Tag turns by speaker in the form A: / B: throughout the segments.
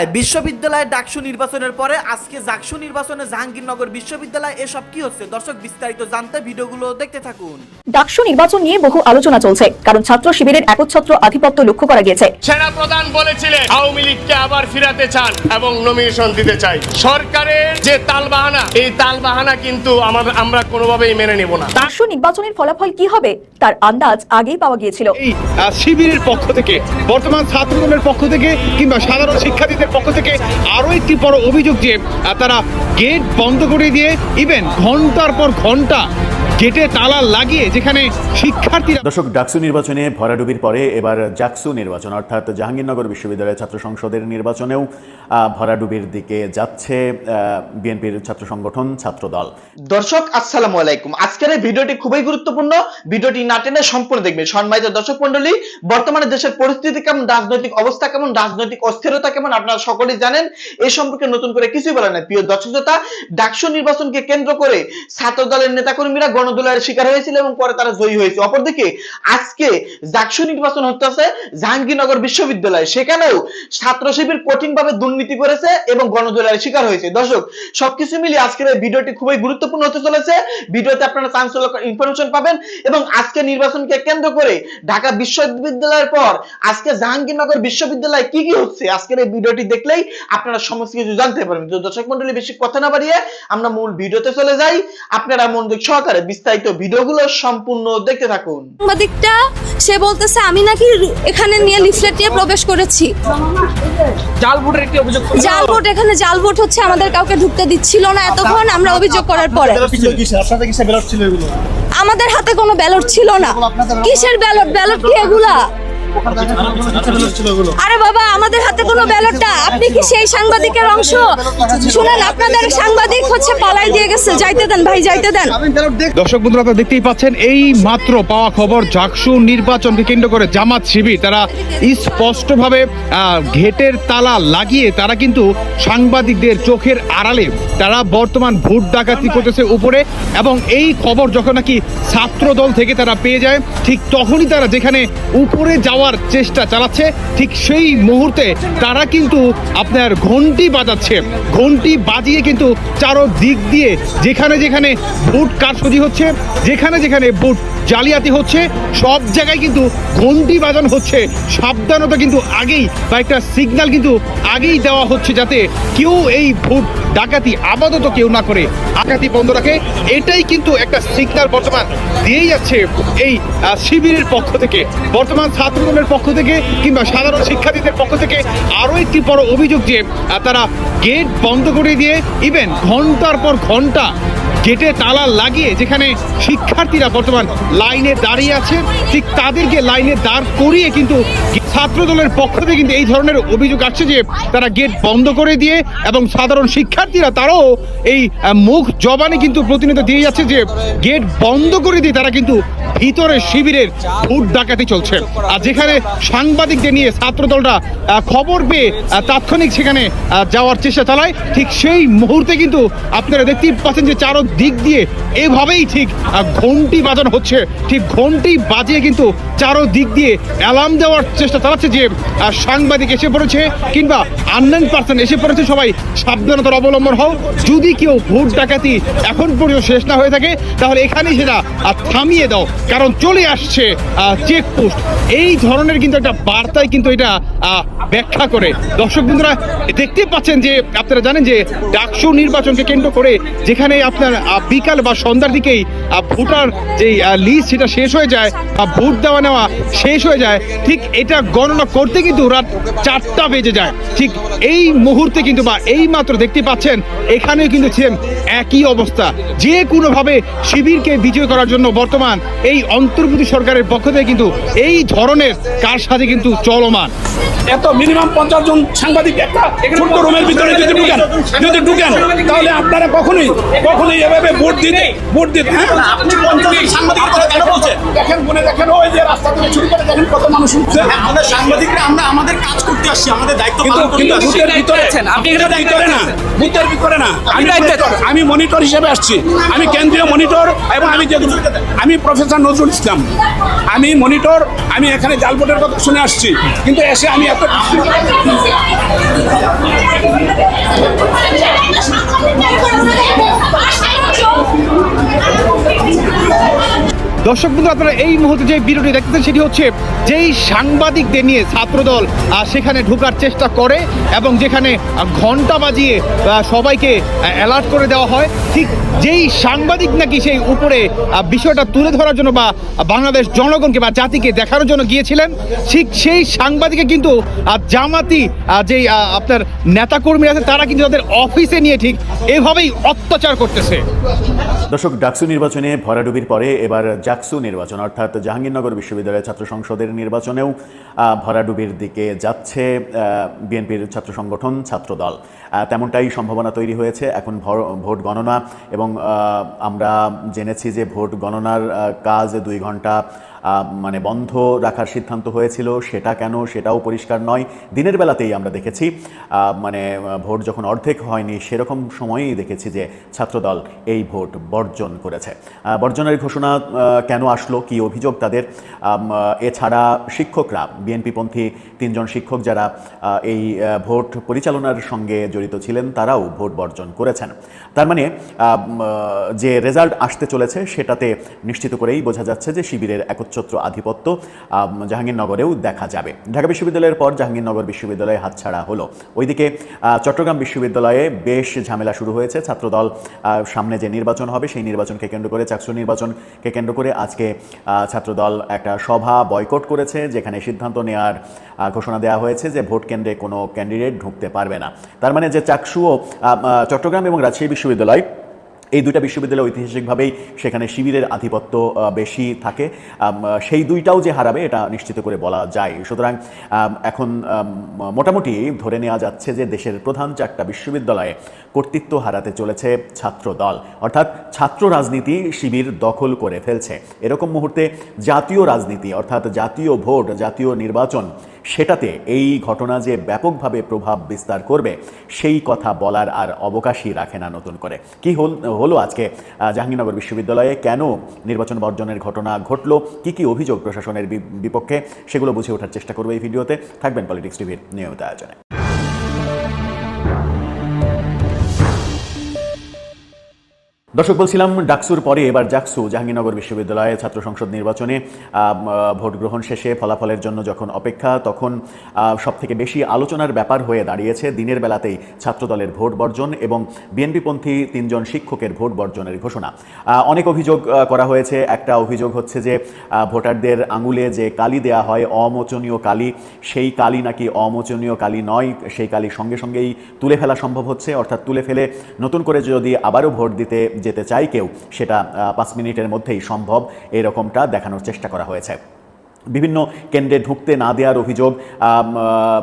A: বিশ্ববিদ্যালয় বিশ্ববিদ্যালয় ডাকসু নির্বাচনের পরে আজকে জাকসু নির্বাচনে জাহাঙ্গীরনগর বিশ্ববিদ্যালয় এসব কি হচ্ছে? দর্শক বিস্তারিত জানতে ভিডিওগুলো দেখতে থাকুন।
B: ডাকসু নির্বাচন নিয়ে বহু আলোচনা চলছে কারণ ছাত্র শিবিরের একচ্ছত্র আধিপত্য লক্ষ্য করা গিয়েছে।
C: সেনা প্রধান বলেছিলেন আওয়ামী লীগকে আবার ফিরাতে চান এবং নমিনেশন দিতে চাই। সরকারের যে তালবাহানা এই তালবাহানা কিন্তু আমাদের আমরা কোনোভাবেই মেনে নেব না।
B: ডাকসু নির্বাচনের ফলাফল কি হবে তার আন্দাজ আগেই পাওয়া গিয়েছিল।
D: এই শিবিরের পক্ষ থেকে বর্তমান ছাত্রদলের পক্ষ থেকে কিংবা সাধারণ শিক্ষার্থীদের পক্ষ থেকে আরও একটি বড় অভিযোগ যে তারা গেট বন্ধ করে দিয়ে ইভেন ঘণ্টার পর ঘণ্টা গেটে তালা লাগিয়ে যেখানে শিক্ষার্থীরা
E: দর্শক ডাকসু নির্বাচনে ভরাডুবির পরে এবার জাকসু নির্বাচন অর্থাৎ জাহাঙ্গীরনগর বিশ্ববিদ্যালয়ের ছাত্র সংসদের নির্বাচনেও ভরাডুবির দিকে যাচ্ছে বিএনপির ছাত্র সংগঠন ছাত্রদল।
F: দর্শক আসসালামু আলাইকুম। আজকের এই ভিডিওটি খুবই গুরুত্বপূর্ণ। ভিডিওটি না টেনে সম্পূর্ণ দেখবেন। সম্মানিত দর্শক মন্ডলী বর্তমানে দেশের পরিস্থিতি কেমন রাজনৈতিক অবস্থা কেমন রাজনৈতিক অস্থিরতা কেমন আপনারা সকলেই জানেন। এই সম্পর্কে নতুন করে কিছুই বলার নাই। প্রিয় দর্শক শ্রোতা ডাকসু নির্বাচনকে কেন্দ্র করে ছাত্র দলের নেতাকর্মীরা গণদোলার শিকার হয়েছিল এবং পরে তারা জয়ী হয়েছে। অপরদিকে, আজকে ডাকসু নির্বাচন হতে আছে জাহাঙ্গীরনগর বিশ্ববিদ্যালয়। সেখানেও ছাত্র শিবির কঠিনভাবে দুর্নীতি করেছে এবং গণদোলার শিকার হয়েছে। দর্শক, সবকিছু মিলিয়ে আজকের এই ভিডিওটি খুবই গুরুত্বপূর্ণ হতে চলেছে। ভিডিওতে আপনারা চাঞ্চল্যকর ইনফরমেশন পাবেন এবং আজকে নির্বাচনকে কেন্দ্র করে ঢাকা বিশ্ববিদ্যালয়ের পর আজকে জাহাঙ্গীরনগর বিশ্ববিদ্যালয়ে কি কি হচ্ছে আজকের এই ভিডিওটি দেখলেই আপনারা সমস্ত কিছু জানতে পারবেন। তো দর্শক মন্ডলী, বেশি কথা না বাড়িয়ে আমরা মূল ভিডিওতে চলে যাই। আপনারা মনোযোগ সহকারে বিস্তারিত ভিডিওগুলো সম্পূর্ণ দেখতে থাকুন।
G: সাংবাদিকটা সে বলতেছে আমি নাকি এখানে নিয়ে লিফলেট নিয়ে প্রবেশ করেছি। জাল ভোট এখানে জাল ভোট হচ্ছে আমাদের কাউকে ঢুকতে দিচ্ছিল না এতক্ষণ আমরা অভিযোগ করার পরে। আমাদের হাতে কোনো ব্যালট ছিল না। কিসের ব্যালট ব্যালট কি এগুলা? আরে বাবা, আমাদের হাতে কোনো ব্যালটটা। আপনি কি সেই সাংবাদিকের অংশ? শুনেন, আপনাদের সাংবাদিক হচ্ছে পালাই দিয়ে গেছে। যাইতে দেন, ভাই, যাইতে দেন।
D: দর্শক বন্ধুরা, আপনারা দেখতেই পাচ্ছেন, এই মাত্র পাওয়া খবর জাকসু নির্বাচনকে কেন্দ্র করে জামাত শিবির। তারা স্পষ্টভাবে ঘেটের তালা লাগিয়ে তারা কিন্তু সাংবাদিকদের চোখের আড়ালে তারা বর্তমান ভোট ডাকাতি করতেছে উপরে এবং এই খবর যখন নাকি ছাত্র দল থেকে তারা পেয়ে যায়, ঠিক তখনই তারা যেখানে উপরে যাওয়ার চেষ্টা চালাচ্ছে, ঠিক সেই মুহূর্তে তারা কিন্তু আপনার ঘন্টি বাজাচ্ছে। ঘন্টি বাজিয়ে কিন্তু চারো দিক দিয়ে যেখানে যেখানে ভোট কারসুজি হচ্ছে, যেখানে যেখানে ভোট জালিয়াতি হচ্ছে, সব জায়গায় কিন্তু ঘন্টি বাজানো হচ্ছে। সাবধানতা কিন্তু আগেই বা একটা সিগন্যাল কিন্তু আগেই দেওয়া হচ্ছে যাতে কেউ এই ভোট ডাকাতি আপাতত কেউ না করে। ডাকাতি বন্ধ রাখে, এটাই কিন্তু একটা সিগন্যাল বর্তমান দিয়েই যাচ্ছে এই শিবিরের পক্ষ থেকে। বর্তমান ছাত্রদলের পক্ষ থেকে কিংবা সাধারণ শিক্ষার্থীদের পক্ষ থেকে আরও একটি বড় অভিযোগ যে তারা গেট বন্ধ করে দিয়ে ইভেন ঘণ্টার পর ঘণ্টা গেটে তালা লাগিয়ে যেখানে শিক্ষার্থীরা বর্তমান লাইনে দাঁড়িয়ে আছে, ঠিক তাদেরকে লাইনে দাঁড় করিয়ে কিন্তু ছাত্র দলের পক্ষ থেকে কিন্তু এই ধরনের অভিযোগ আসছে যে তারা গেট বন্ধ করে দিয়ে এবং সাধারণ শিক্ষার্থীরা তারাও এই মুখ জবানে কিন্তু প্রতিনিয়ত দিয়ে যাচ্ছে যে গেট বন্ধ করে দিয়ে তারা কিন্তু ভিতরে শিবিরের ভোট ডাকাতি চলছে। আর যেখানে সাংবাদিকদের নিয়ে ছাত্র দলরা খবর পেয়ে তাৎক্ষণিক সেখানে যাওয়ার চেষ্টা চালায়, ঠিক সেই মুহূর্তে কিন্তু আপনারা দেখতেই পাচ্ছেন যে চারো দিক দিয়ে এভাবেই ঠিক ঘন্টি বাজানো হচ্ছে। ঠিক ঘন্টি বাজিয়ে কিন্তু চারো দিক দিয়ে অ্যালার্ম দেওয়ার চেষ্টা চালাচ্ছে যে সাংবাদিক এসে পড়েছে কিংবা আননোন পার্সন এসে পড়েছে, সবাই সাবধানতার অবলম্বন হও। যদি কেউ ভোট ডাকাতি এখন পর্যন্ত শেষ না হয়ে থাকে, তাহলে এখানেই সেটা থামিয়ে দাও। কারণ চলে আসছে চেকপোস্ট এই ধরনের কিন্তু একটা বার্তায় কিন্তু এটা ব্যাখ্যা করে। দর্শক বন্ধুরা, দেখতে পাচ্ছেন যে, আপনারা জানেন যে, ডাকসু নির্বাচনকে কেন্দ্র করে যেখানে আপনার বিকাল বা সন্ধ্যার দিকেই ভোটার যে লিস্ট সেটা শেষ হয়ে যায় বা ভোট দেওয়া নেওয়া শেষ হয়ে যায়, ঠিক এটা গণনা করতে কিন্তু রাত চারটা বেজে যায়। ঠিক এই মুহূর্তে কিন্তু বা এই মাত্র দেখতে পাচ্ছেন এখানেও কিন্তু সেম একই অবস্থা। যে কোনোভাবে শিবিরকে বিজয় করার জন্য বর্তমান এই অন্তর্বর্তী সরকারের পক্ষ থেকে কিন্তু এই ধরনের কার সাথে কিন্তু চলমান।
H: এত মিনিমাম পঞ্চাশ জন সাংবাদিক একটা ছোট্ট রুমের ভিতরে যদি ঢুকেন যদি ঢুকেন তাহলে আপনারা কখনোই কখনোই এভাবে ভোট দিতে ভোট দিতে হ্যাঁ? দেখেন গুনে দেখেন ওই যে রাস্তা থেকে শুরু করে দেখেন কত মানুষ উঠছে।
I: আমাদের সাংবাদিকরা আমরা আমাদের কাজ করতে আসছি আমাদের দায়িত্ব
H: কিন্তু
I: পালন করতে
H: কিন্তু
I: আসছি।
H: বুথের ভিতরে
I: আপনি এখানে
H: ভিতরে না।
I: দায়িত্বে
H: বুথের ভিতরে না। আমি
I: দায়িত্বে
H: আমি মনিটর হিসেবে আসছি। আমি কেন্দ্রীয় মনিটর এবং আমি যে আমি প্রফেসর নজরুল ইসলাম। আমি মনিটর আমি এখানে জালবোটের কথা শুনে আসছি। কিন্তু এসে আমি এত
D: দর্শক বন্ধু, আপনারা এই মুহূর্তে যে ভিডিওটি দেখতেছেন, সেটি হচ্ছে যেই সাংবাদিকদের নিয়ে ছাত্রদল সেখানে ঢোকার চেষ্টা করে এবং যেখানে ঘণ্টা বাজিয়ে সবাইকে অ্যালার্ট করে দেওয়া হয়। ঠিক যেই সাংবাদিক নাকি সেই উপরে বিষয়টা তুলে ধরার জন্য বা বাংলাদেশ জনগণকে বা জাতিকে দেখানোর জন্য গিয়েছিলেন, ঠিক সেই সাংবাদিকে কিন্তু জামাতি যেই আপনার নেতাকর্মীরা আছে তারা কিন্তু তাদের অফিসে নিয়ে ঠিক এভাবেই অত্যাচার করতেছে।
E: দর্শক, ডাকসু নির্বাচনে ভরাডুবির পরে এবার জাকসু নির্বাচন, অর্থাৎ জাহাঙ্গীরনগর বিশ্ববিদ্যালয়ের ছাত্র সংসদের নির্বাচনেও ভরাডুবির দিকে যাচ্ছে বিএনপির ছাত্র সংগঠন ছাত্রদল। তেমনটাই সম্ভাবনা তৈরি হয়েছে। এখন ভোট গণনা এবং আমরা জেনেছি যে ভোট গণনার কাজ দুই ঘণ্টা মানে বন্ধ রাখার সিদ্ধান্ত হয়েছিল। সেটা কেন? সেটাও পরিষ্কার নয়। দিনের বেলাতেই আমরা দেখেছি মানে ভোট যখন অর্ধেক হয়নি, সেরকম সময়েই দেখেছি যে ছাত্রদল এই ভোট বর্জন করেছে। বর্জনের ঘোষণা কেন আসলো? কি অভিযোগ তাদের? এছাড়া শিক্ষকরা বিএনপিপন্থী তিনজন শিক্ষক যারা এই ভোট পরিচালনার সঙ্গে জড়িত ছিলেন, তারাও ভোট বর্জন করেছেন। তার মানে যে রেজাল্ট আসতে চলেছে, সেটাতে নিশ্চিত করেই বোঝা যাচ্ছে যে শিবিরের একচ্ছত্র আধিপত্য জাহাঙ্গীরনগরেও দেখা যাবে। ঢাকা বিশ্ববিদ্যালয়ের পর জাহাঙ্গীরনগর বিশ্ববিদ্যালয়ে হাতছাড়া হলো। ওইদিকে চট্টগ্রাম বিশ্ববিদ্যালয়ে বেশ ঝামেলা শুরু হয়েছে। ছাত্রদল সামনে যে নির্বাচন হবে, সেই নির্বাচনকে কেন্দ্র করে, চাকসু নির্বাচনকে কেন্দ্র করে আজকে ছাত্রদল একটা সভা বয়কট করেছে, যেখানে সিদ্ধান্ত নেওয়ার ঘোষণা দেওয়া হয়েছে যে ভোট কেন্দ্রে কোনো ক্যান্ডিডেট ঢুকতে পারবে না। তার মানে যে চাকসুও আহ, আহ, চট্টগ্রাম এবং রাজশাহী বিশ্ববিদ্যালয় এই দুইটা বিশ্ববিদ্যালয় ঐতিহাসিকভাবেই সেখানে শিবিরের আধিপত্য বেশি থাকে। সেই দুইটাও যে হারাবে এটা নিশ্চিত করে বলা যায়। সুতরাং এখন মোটামুটি ধরে নেওয়া যাচ্ছে যে দেশের প্রধান চারটা বিশ্ববিদ্যালয়ে কর্তৃত্ব হারাতে চলেছে ছাত্র দল অর্থাৎ ছাত্র রাজনীতি শিবির দখল করে ফেলছে। এরকম মুহূর্তে জাতীয় রাজনীতি অর্থাৎ জাতীয় ভোট জাতীয় নির্বাচন সেটাতে এই ঘটনা যে ব্যাপকভাবে প্রভাব বিস্তার করবে, সেই কথা বলার আর অবকাশই রাখে না নতুন করে। কি হল, হলো আজকে জাহাঙ্গীরনগর বিশ্ববিদ্যালয়ে কেন নির্বাচন বর্জনের ঘটনা ঘটলো? কি কি অভিযোগ প্রশাসনের বিপক্ষে? সেগুলো বুঝে ওঠার চেষ্টা করব এই ভিডিওতে। থাকবেন পলিটিক্স টিভির নিয়মিত আয়োজনে। দর্শক, বলছিলাম ডাকসুর পরে এবার জাকসু জাহাঙ্গীরনগর বিশ্ববিদ্যালয়ে ছাত্র সংসদ নির্বাচনে ভোট গ্রহণ শেষে ফলাফলের জন্য যখন অপেক্ষা, তখন সব থেকে বেশি আলোচনার ব্যাপার হয়ে দাঁড়িয়েছে দিনের বেলাতেই ছাত্রদলের ভোট বর্জন এবং বিএনপিপন্থী তিনজন শিক্ষকের ভোট বর্জনের ঘোষণা। অনেক অভিযোগ করা হয়েছে। একটা অভিযোগ হচ্ছে যে ভোটারদের আঙুলে যে কালি দেয়া হয়, অমোচনীয় কালি, সেই কালি নাকি অমোচনীয় কালি নয়, সেই কালি সঙ্গে সঙ্গেই তুলে ফেলা সম্ভব হচ্ছে। অর্থাৎ তুলে ফেলে নতুন করে যদি আবারও ভোট দিতে যেতে চায় কেউ সেটা পাঁচ মিনিটের মধ্যেই সম্ভব। এরকমটা দেখানোর চেষ্টা করা হয়েছে। বিভিন্ন কেন্দ্রে ঢুকতে না দেওয়ার অভিযোগ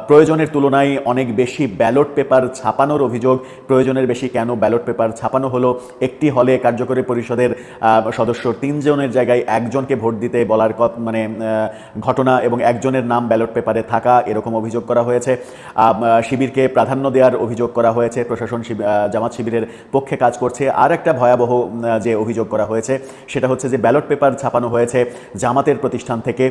E: প্রয়োজনের তুলনায় অনেক বেশি ব্যালট পেপার ছাপানোর অভিযোগ, প্রয়োজনের বেশি কেন ব্যালট পেপার ছাপানো হলো, একটি হলে কার্যকরী পরিষদের সদস্য তিনজনের জায়গায় একজনকে ভোট দিতে বলার মানে ঘটনা এবং একজনের নাম ব্যালট পেপারে থাকা এরকম অভিযোগ করা হয়েছে। শিবিরকে প্রাধান্য দেওয়ার অভিযোগ করা হয়েছে, প্রশাসন জামাত শিবিরের পক্ষে কাজ করছে। আর একটা ভয়াবহ যে অভিযোগ করা হয়েছে, সেটা হচ্ছে যে ব্যালট পেপার ছাপানো হয়েছে জামাতের প্রতিষ্ঠান থেকে।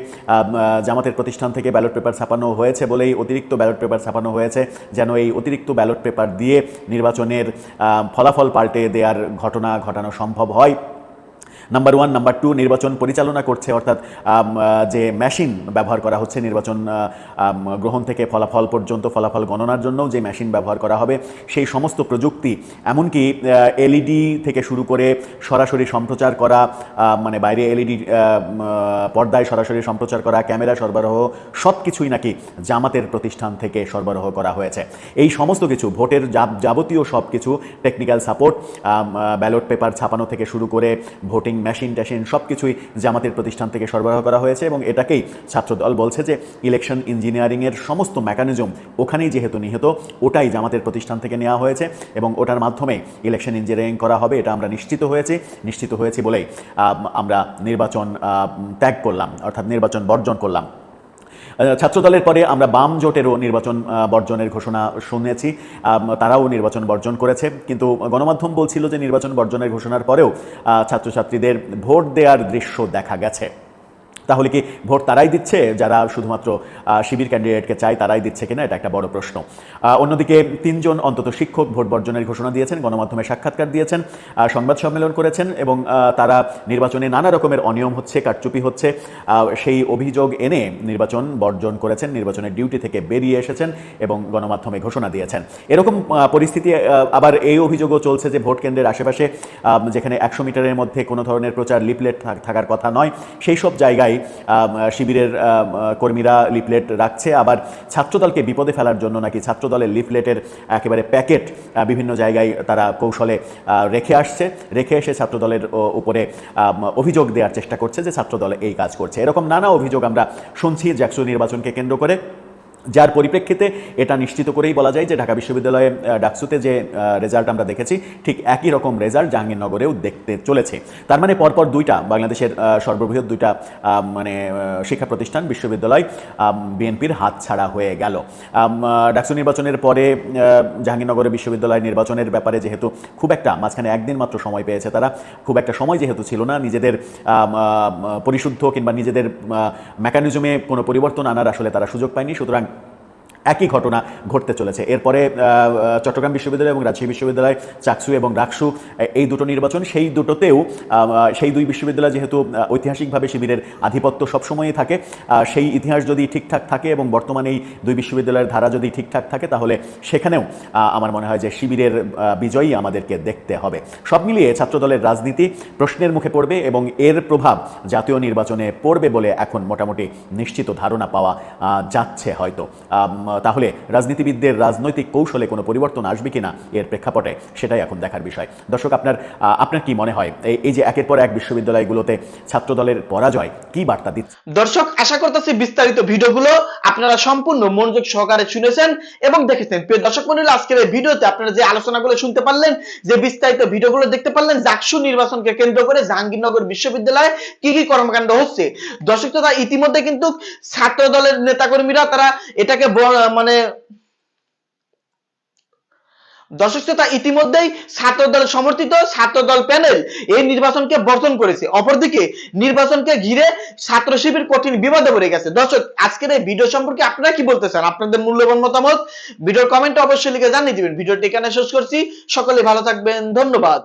E: জামাতের প্রতিষ্ঠান থেকে ব্যালট পেপার ছাপানো হয়েছে বলেই অতিরিক্ত ব্যালট পেপার ছাপানো হয়েছে, যেন এই অতিরিক্ত ব্যালট পেপার দিয়ে নির্বাচনের ফলাফল পাল্টে দেওয়ার ঘটনা ঘটানো সম্ভব হয়। নাম্বার ওয়ান নাম্বার টু নির্বাচন পরিচালনা করছে, অর্থাৎ যে মেশিন ব্যবহার করা হচ্ছে নির্বাচন গ্রহণ থেকে ফলাফল পর্যন্ত, ফলাফল গণনার জন্য যে মেশিন ব্যবহার করা হবে, সেই সমস্ত প্রযুক্তি, এমনকি এলইডি থেকে শুরু করে সরাসরি সম্প্রচার করা মানে বাইরে এলইডি পর্দায় সরাসরি সম্প্রচার করা, ক্যামেরা সরবরাহ সব কিছুই নাকি জামাতের প্রতিষ্ঠান থেকে সরবরাহ করা হয়েছে। এই সমস্ত কিছু, ভোটের যাবতীয় সব কিছু টেকনিক্যাল সাপোর্ট ব্যালট পেপার ছাপানো থেকে শুরু করে ভোটিং ভোটিং মেশিন ট্যাশিন সব কিছুই জামাতের প্রতিষ্ঠান থেকে সরবরাহ করা হয়েছে এবং এটাকেই ছাত্রদল বলছে যে ইলেকশন ইঞ্জিনিয়ারিংয়ের সমস্ত মেকানিজম ওখানেই যেহেতু নিহত, ওটাই জামাতের প্রতিষ্ঠান থেকে নেওয়া হয়েছে এবং ওটার মাধ্যমে ইলেকশন ইঞ্জিনিয়ারিং করা হবে, এটা আমরা নিশ্চিত হয়েছি নিশ্চিত হয়েছি বলেই আমরা নির্বাচন ত্যাগ করলাম, অর্থাৎ নির্বাচন বর্জন করলাম। ছাত্রদলের পরে আমরা বাম জোটেরও নির্বাচন বর্জনের ঘোষণা শুনেছি। তারাও নির্বাচন বর্জন করেছে। কিন্তু গণমাধ্যম বলছিল যে নির্বাচন বর্জনের ঘোষণার পরেও ছাত্রছাত্রীদের ভোট দেওয়ার দৃশ্য দেখা গেছে। তাহলে কি ভোট তারাই দিচ্ছে? যারা শুধুমাত্র শিবির ক্যান্ডিডেটকে চায় তারাই দিচ্ছে কিনা? এটা একটা বড় প্রশ্ন। অন্যদিকে তিনজন অন্তত শিক্ষক ভোট বর্জনের ঘোষণা দিয়েছেন, গণমাধ্যমে সাক্ষাৎকার দিয়েছেন সংবাদ সম্মেলন করেছেন এবং তারা নির্বাচনে নানা রকমের অনিয়ম হচ্ছে কারচুপি হচ্ছে সেই অভিযোগ এনে নির্বাচন বর্জন করেছেন, নির্বাচনের ডিউটি থেকে বেরিয়ে এসেছেন এবং গণমাধ্যমে ঘোষণা দিয়েছেন। এরকম পরিস্থিতি আবার এই অভিযোগও চলছে যে ভোট কেন্দ্রের আশেপাশে যেখানে একশো মিটারের মধ্যে কোনো ধরনের প্রচার লিপলেট থাকার কথা নয়, সেই সব জায়গায় শিবিরের কর্মীরা লিফলেট রাখছে। আবার ছাত্রদলকে বিপদে ফেলার জন্য নাকি ছাত্রদলের লিফলেটের একেবারে প্যাকেট বিভিন্ন জায়গায় তারা কৌশলে রেখে আসছে। রেখে এসে ছাত্রদলের উপরে অভিযোগ দেওয়ার চেষ্টা করছে যে ছাত্রদল এই কাজ করছে। এরকম নানা অভিযোগ আমরা শুনছি জ্যাকসু নির্বাচনকে কেন্দ্র করে। যার পরিপ্রেক্ষিতে এটা নিশ্চিত করেই বলা যায় যে ঢাকা বিশ্ববিদ্যালয়ে ডাকসুতে যে রেজাল্ট আমরা দেখেছি ঠিক একই রকম রেজাল্ট জাহাঙ্গীরনগরেও দেখতে চলেছে। তার মানে পরপর দুইটা বাংলাদেশের সর্ববৃহৎ দুইটা মানে শিক্ষা প্রতিষ্ঠান বিশ্ববিদ্যালয় বিএনপির হাত ছাড়া হয়ে গেল। ডাকসু নির্বাচনের পরে আহ, জাহাঙ্গীরনগরের বিশ্ববিদ্যালয় নির্বাচনের ব্যাপারে যেহেতু খুব একটা মাঝখানে একদিন মাত্র সময় পেয়েছে তারা খুব একটা সময় যেহেতু ছিল না নিজেদের পরিশুদ্ধ কিংবা নিজেদের মেকানিজমে কোনো পরিবর্তন আনার আসলে তারা সুযোগ পায়নি। সুতরাং একই ঘটনা ঘটতে চলেছে। এরপরে চট্টগ্রাম বিশ্ববিদ্যালয় এবং রাজশাহী বিশ্ববিদ্যালয়, চাকসু এবং রাকসু এই দুটো নির্বাচন, সেই দুটোতেও সেই দুই বিশ্ববিদ্যালয় যেহেতু ঐতিহাসিকভাবে শিবিরের আধিপত্য সবসময়ই থাকে সেই ইতিহাস যদি ঠিকঠাক থাকে এবং বর্তমানে এই দুই বিশ্ববিদ্যালয়ের ধারা যদি ঠিকঠাক থাকে, তাহলে সেখানেও আমার মনে হয় যে শিবিরের বিজয়ী আমাদেরকে দেখতে হবে। সব মিলিয়ে ছাত্রদলের রাজনীতি প্রশ্নের মুখে পড়বে এবং এর প্রভাব জাতীয় নির্বাচনে পড়বে বলে এখন মোটামুটি নিশ্চিত ধারণা পাওয়া যাচ্ছে হয়তো। তাহলে রাজনীতিবিদদের রাজনৈতিক কৌশলে কোনো পরিবর্তন আসবে কিনা এর প্রেক্ষাপটে সেটাই এখন দেখার বিষয়। দর্শক, আপনার আপনার কি মনে হয়? এই- যে একের পর এক বিশ্ববিদ্যালয়গুলোতে ছাত্রদলের পরাজয়, কি বার্তা দিচ্ছে?
F: দর্শক, আশা করতেছি বিস্তারিত ভিডিওগুলো আপনারা সম্পূর্ণ মনোযোগ সহকারে শুনেছেন এবং দেখেছেন। প্রিয় দর্শক মন্ডলী, আজকের এই ভিডিওতে আপনারা যে আলোচনাগুলো শুনতে পারলেন, যে বিস্তারিত ভিডিওগুলো দেখতে পারলেন, জাকসু নির্বাচনকে কেন্দ্র করে জাহাঙ্গীরনগর বিশ্ববিদ্যালয়ে কি কি কর্মকাণ্ড হচ্ছে। দর্শক তো ইতিমধ্যে কিন্তু ছাত্র দলের নেতাকর্মীরা তারা এটাকে মানে দর্শক শ্রোতা, ইতিমধ্যেই ছাত্রদল সমর্থিত ছাত্রদল প্যানেল এই নির্বাচনকে বর্জন করেছে। অপরদিকে নির্বাচনকে ঘিরে ছাত্র শিবির কঠিন বিবাদে পড়ে গেছে। দর্শক, আজকের এই ভিডিও সম্পর্কে আপনারা কি বলতে চান? আপনাদের মূল্যবান মতামত ভিডিওর কমেন্টে অবশ্যই লিখে জানিয়ে দিবেন। ভিডিওটি এখানে শেষ করছি। সকলে ভালো থাকবেন। ধন্যবাদ।